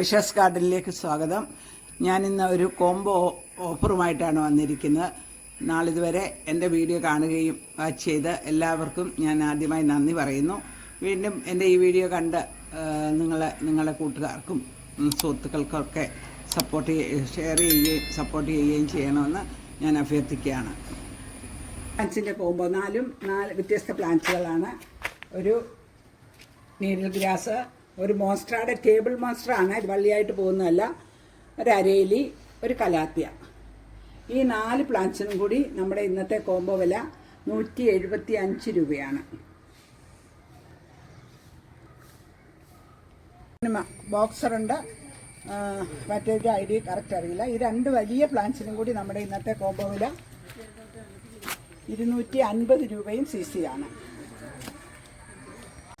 ഐഷാസ് ഗാർഡനിലേക്ക് സ്വാഗതം. ഞാനിന്ന് ഒരു കോംബോ ഓഫറുമായിട്ടാണ് വന്നിരിക്കുന്നത്. നാളിതുവരെ എന്റെ വീഡിയോ കാണുകയും വാച്ച് ചെയ്ത് എല്ലാവർക്കും ഞാൻ ആദ്യമായി നന്ദി പറയുന്നു. വീണ്ടും എന്റെ ഈ വീഡിയോ കണ്ട് നിങ്ങൾ നിങ്ങളുടെ കൂട്ടുകാർക്കും സുഹൃത്തുക്കൾക്കൊക്കെ സപ്പോർട്ട് ഷെയർ ചെയ്യുകയും സപ്പോർട്ട് ചെയ്യുകയും ചെയ്യണമെന്ന് ഞാൻ അഭ്യർത്ഥിക്കുകയാണ്. പ്ലാന്റ്സിന്റെ കോംബോ നാലും നാല് വ്യത്യസ്ത പ്ലാന്റ്സുകളാണ്. ഒരു നീരിൽ ഗ്രാസ് ഒരു മോൺസ്ട്രയുടെ ടേബിൾ മോസ്റ്ററാണ് വള്ളിയായിട്ട് പോകുന്നതല്ല ഒരു അരയിലി ഒരു കലാത്തിയ. ഈ നാല് പ്ലാന്റ്സിനും കൂടി നമ്മുടെ ഇന്നത്തെ കോംബോ വില നൂറ്റി എഴുപത്തി അഞ്ച് രൂപയാണ് ബോക്സറുണ്ട് മറ്റൊരു ഐ ഡി കറക്റ്റ് അറിയില്ല. ഈ രണ്ട് വലിയ പ്ലാന്റ്സിനും കൂടി നമ്മുടെ ഇന്നത്തെ കോംബോ വില ഇരുന്നൂറ്റി അൻപത് രൂപയും സി സി ആണ്.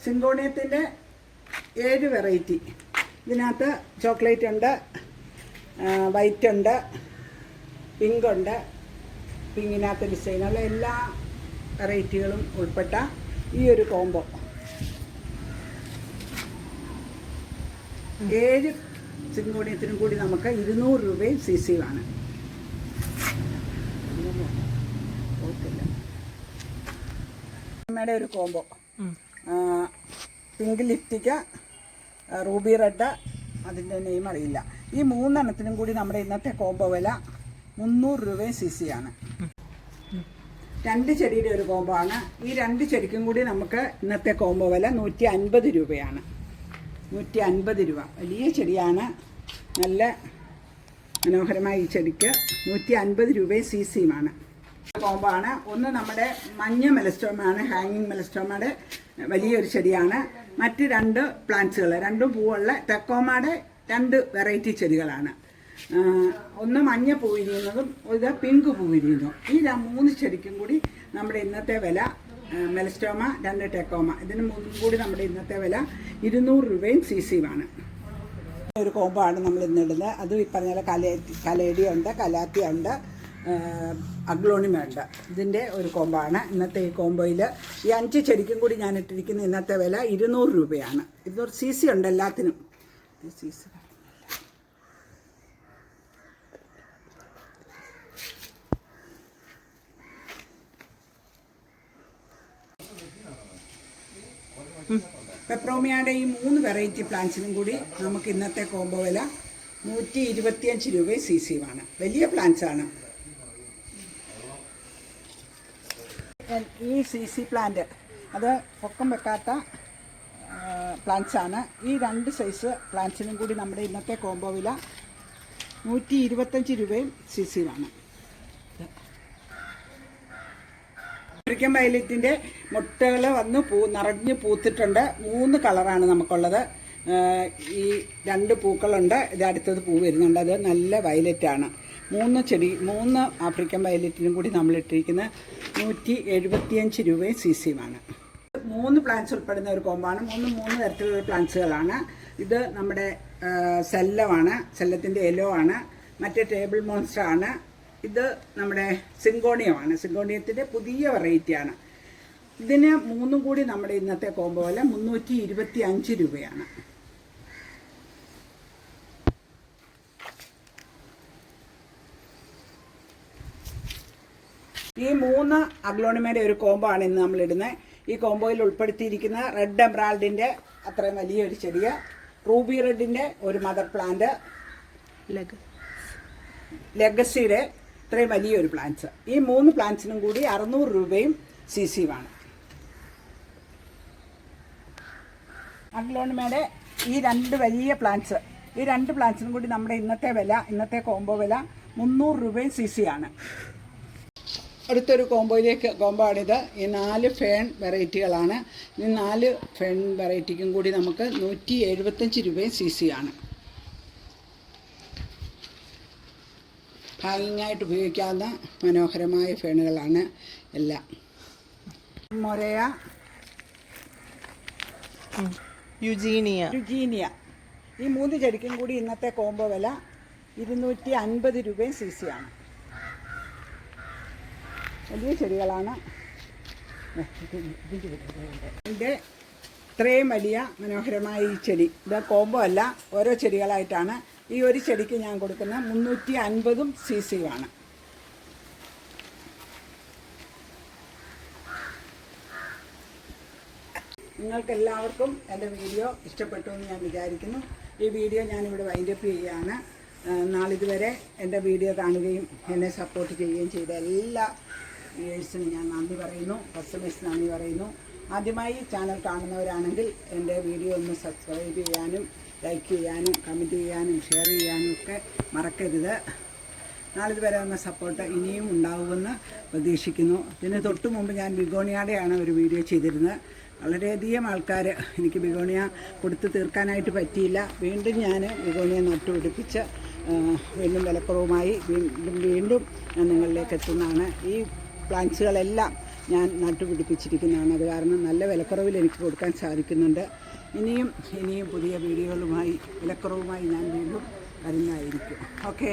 സിങ്കോണിയത്തിന്റെ ഏഴ് വെറൈറ്റി ഇതിനകത്ത് ചോക്ലേറ്റ് ഉണ്ട് വൈറ്റ് ഉണ്ട് പിങ്ക് ഉണ്ട് പിങ്കിനകത്ത് ഡിസൈനുള്ള എല്ലാ വെറൈറ്റികളും ഉൾപ്പെട്ട ഈ ഒരു കോംബോ ഏഴ് സിംഗോണിയത്തിനും കൂടി നമുക്ക് ഇരുന്നൂറ് രൂപയും സി സിയുമാണ് ആണ് അമ്മയുടെ ഒരു കോംബോ പിങ്ക് ലിപ്റ്റിക്ക റൂബി റെഡ് അതിന്റെ നെയിം അറിയില്ല. ഈ മൂന്നെണ്ണത്തിനും കൂടി നമ്മുടെ ഇന്നത്തെ കോംബോ വില മുന്നൂറ് രൂപയും സി സി ആണ്. രണ്ട് ചെടിയുടെ ഒരു കോംബോ ആണ്. ഈ രണ്ട് ചെടിക്കും കൂടി നമുക്ക് ഇന്നത്തെ കോംബോ വില നൂറ്റി അൻപത് രൂപയാണ്. നൂറ്റി അൻപത് രൂപ. വലിയ ചെടിയാണ്. നല്ല മനോഹരമായ ഈ ചെടിക്ക് നൂറ്റി അൻപത് രൂപയും സി സിയുമാണ് കോംബോ ആണ് ഒന്ന് നമ്മുടെ മഞ്ഞ മെലസ്റ്റോമാണ് ഹാങ്ങിങ് മെലസ്റ്റോമയുടെ വലിയൊരു ചെടിയാണ്. മറ്റ് രണ്ട് പ്ലാന്റ്സുകൾ രണ്ടും പൂവുള്ള തെക്കോമയുടെ രണ്ട് വെറൈറ്റി ചെടികളാണ്. ഒന്ന് മഞ്ഞ പൂ വിരിയുന്നതും ഇത് പിങ്ക് പൂ വിരിയുന്നു ഈ മൂന്ന് ചെടിക്കും കൂടി നമ്മുടെ ഇന്നത്തെ വില മെലസ്റ്റോമ രണ്ട് ടെക്കോമ ഇതിന് മൂന്നും കൂടി നമ്മുടെ ഇന്നത്തെ വില ഇരുന്നൂറ് രൂപയും സി സിയുമാണ് ഒരു കോമ്പാണ് നമ്മൾ ഇന്നിടുന്നത് അതും ഈ പറഞ്ഞ പോലെ കലേടിയുണ്ട് കലാത്തിയുണ്ട്. ഉണ്ട് അഗ്ലോണിമ ഇതിന്റെ ഒരു കോംബോ ആണ് ഇന്നത്തെ ഈ കോമ്പോയിൽ ഈ അഞ്ച് ചെടിക്കും കൂടി ഞാൻ ഇട്ടിരിക്കുന്ന ഇന്നത്തെ വില ഇരുന്നൂറ് രൂപയാണ്. ഇരുന്നൂറ് സി സി ഉണ്ട് എല്ലാത്തിനും. സി സി പെപ്രോമിയയുടെ ഈ മൂന്ന് വെറൈറ്റി പ്ലാന്റ്സിനും കൂടി നമുക്ക് ഇന്നത്തെ കോംബോ വില നൂറ്റി ഇരുപത്തിയഞ്ച് രൂപ സി സിയുമാണ് വലിയ പ്ലാന്റ്സ് ആണ് ഈ സി സി പ്ലാന്റ് അത് പൊക്കം വെക്കാത്ത പ്ലാന്റ്സാണ് ഈ രണ്ട് സൈസ് പ്ലാന്റ്സിനും കൂടി നമ്മുടെ ഇന്നത്തെ കോംബോ വില നൂറ്റി ഇരുപത്തഞ്ച് രൂപയും സി സിയുമാണ് ആഫ്രിക്കൻ വയലറ്റിന്റെ മുട്ടകൾ വന്ന് പൂ നിറഞ്ഞ് പൂത്തിട്ടുണ്ട്. മൂന്ന് കളറാണ് നമുക്കുള്ളത്. ഈ രണ്ട് പൂക്കളുണ്ട്. ഇത് അടുത്തത് പൂ വരുന്നുണ്ട്. അത് നല്ല വയലറ്റാണ് മൂന്ന് ചെടി മൂന്ന് ആഫ്രിക്കൻ വയലറ്റിനും കൂടി നമ്മൾ ഇട്ടിരിക്കുന്ന നൂറ്റി എഴുപത്തിയഞ്ച് രൂപയും സി സിയുമാണ് മൂന്ന് പ്ലാന്റ്സ് ഉൾപ്പെടുന്ന ഒരു കോമ്പാണ് മൂന്ന് മൂന്ന് തരത്തിലുള്ള പ്ലാന്റ്സുകളാണ് ഇത് നമ്മുടെ സെല്ലമാണ് സെല്ലത്തിന്റെ എലോ ആണ് മറ്റേ ടേബിൾ മോൺസ്റ്റർ ആണ്. ഇത് നമ്മുടെ സിങ്കോണിയമാണ്. സിങ്കോണിയത്തിന്റെ പുതിയ വെറൈറ്റിയാണ് ഇതിന് മൂന്നും കൂടി നമ്മുടെ ഇന്നത്തെ കോമ്പോ വില മുന്നൂറ്റി ഇരുപത്തി അഞ്ച് രൂപയാണ്. ഈ മൂന്ന് അഗ്ലോണിമയുടെ ഒരു കോംബോ ആണ് ഇന്ന് നമ്മൾ ഇടുന്നത് ഈ കോംബോയിൽ ഉൾപ്പെടുത്തിയിരിക്കുന്ന റെഡ് എംബ്രാൾഡിന്റെ അത്രയും വലിയൊരു ചെടിയ. റൂബി റെഡിന്റെ ഒരു മദർ പ്ലാന്റ്. ലെഗസിയുടെ ഇത്രയും വലിയൊരു പ്ലാന്റ്സ്. ഈ മൂന്ന് പ്ലാന്റ്സിനും കൂടി അറുന്നൂറ് രൂപയും സി സിയുമാണ് അഗ്ലോണിമയുടെ ഈ രണ്ട് വലിയ പ്ലാന്റ്സ്. ഈ രണ്ട് പ്ലാന്റ്സിനും കൂടി നമ്മുടെ ഇന്നത്തെ വില ഇന്നത്തെ കോംബോ വില മുന്നൂറ് രൂപയും സി സി ആണ്. അടുത്തൊരു കോംബോയിലേക്ക് കോംബോ ആണിത് ഈ നാല് ഫേൺ വെറൈറ്റികളാണ്. ഈ നാല് ഫേൺ വെറൈറ്റിക്കും കൂടി നമുക്ക് നൂറ്റി എഴുപത്തഞ്ച് രൂപയും സി സി ആണ്. ഹാങ്ങിങ് ആയിട്ട് ഉപയോഗിക്കാവുന്ന മനോഹരമായ ഫേണുകളാണ് എല്ലാം. മൊരയ. യുജീനിയ. യുജീനിയ. ഈ മൂന്ന് ചെടിക്കും കൂടി ഇന്നത്തെ കോംബോ വില ഇരുന്നൂറ്റി അൻപത് രൂപയും സി സി ആണ്. വലിയ ചെടികളാണ്. എന്റെ ഇത്രയും വലിയ മനോഹരമായ ഈ ചെടി. ഇത് കോംബോ അല്ല ഓരോ ചെടികളായിട്ടാണ്. ഈ ഒരു ചെടിക്ക് ഞാൻ കൊടുക്കുന്ന മുന്നൂറ്റി അൻപതും സി സിയുമാണ് നിങ്ങൾക്ക് എല്ലാവർക്കും എന്റെ വീഡിയോ ഇഷ്ടപ്പെട്ടു എന്ന് ഞാൻ വിചാരിക്കുന്നു. ഈ വീഡിയോ ഞാനിവിടെ വൈൻഡപ്പ് ചെയ്യുകയാണ്. നാളിതുവരെ എന്റെ വീഡിയോ കാണുകയും എന്നെ സപ്പോർട്ട് ചെയ്യുകയും ചെയ്ത എല്ലാ വ്യൂവേഴ്സിനും ഞാൻ നന്ദി പറയുന്നു. കസ്റ്റമേഴ്സ് നന്ദി പറയുന്നു. ആദ്യമായി ചാനൽ കാണുന്നവരാണെങ്കിൽ എന്റെ വീഡിയോ ഒന്ന് സബ്സ്ക്രൈബ് ചെയ്യാനും ലൈക്ക് ചെയ്യാനും കമന്റ് ചെയ്യാനും ഷെയർ ചെയ്യാനും ഒക്കെ മറക്കരുത്. നാളിത് വരെ വന്ന സപ്പോർട്ട് ഇനിയും ഉണ്ടാവുമെന്ന് പ്രതീക്ഷിക്കുന്നു. ഇതിന് തൊട്ട് മുമ്പ് ഞാൻ ബിഗോണിയാടെയാണ് ഒരു വീഡിയോ ചെയ്തിരുന്നത്. വളരെയധികം ആൾക്കാർ എനിക്ക് ബിഗോണിയ കൊടുത്ത് തീർക്കാനായിട്ട് പറ്റിയില്ല. വീണ്ടും ഞാൻ ബിഗോണിയ നട്ടുപിടിപ്പിച്ച് പിടിപ്പിച്ച് വീണ്ടും വിലക്കുറവുമായി വീണ്ടും വീണ്ടും ഞാൻ നിങ്ങളിലേക്ക് എത്തുന്നതാണ്. ഈ പ്ലാന്റ്സുകളെല്ലാം ഞാൻ നട്ടുപിടിപ്പിച്ചിരിക്കുന്നതാണ്. അത് കാരണം നല്ല വിലക്കുറവിൽ എനിക്ക് കൊടുക്കാൻ സാധിക്കുന്നുണ്ട്. ഇനിയും ഇനിയും പുതിയ വീഡിയോകളുമായി വിലക്കുറവുമായി ഞാൻ വീണ്ടും വരുന്നതായിരിക്കും. ഓക്കെ.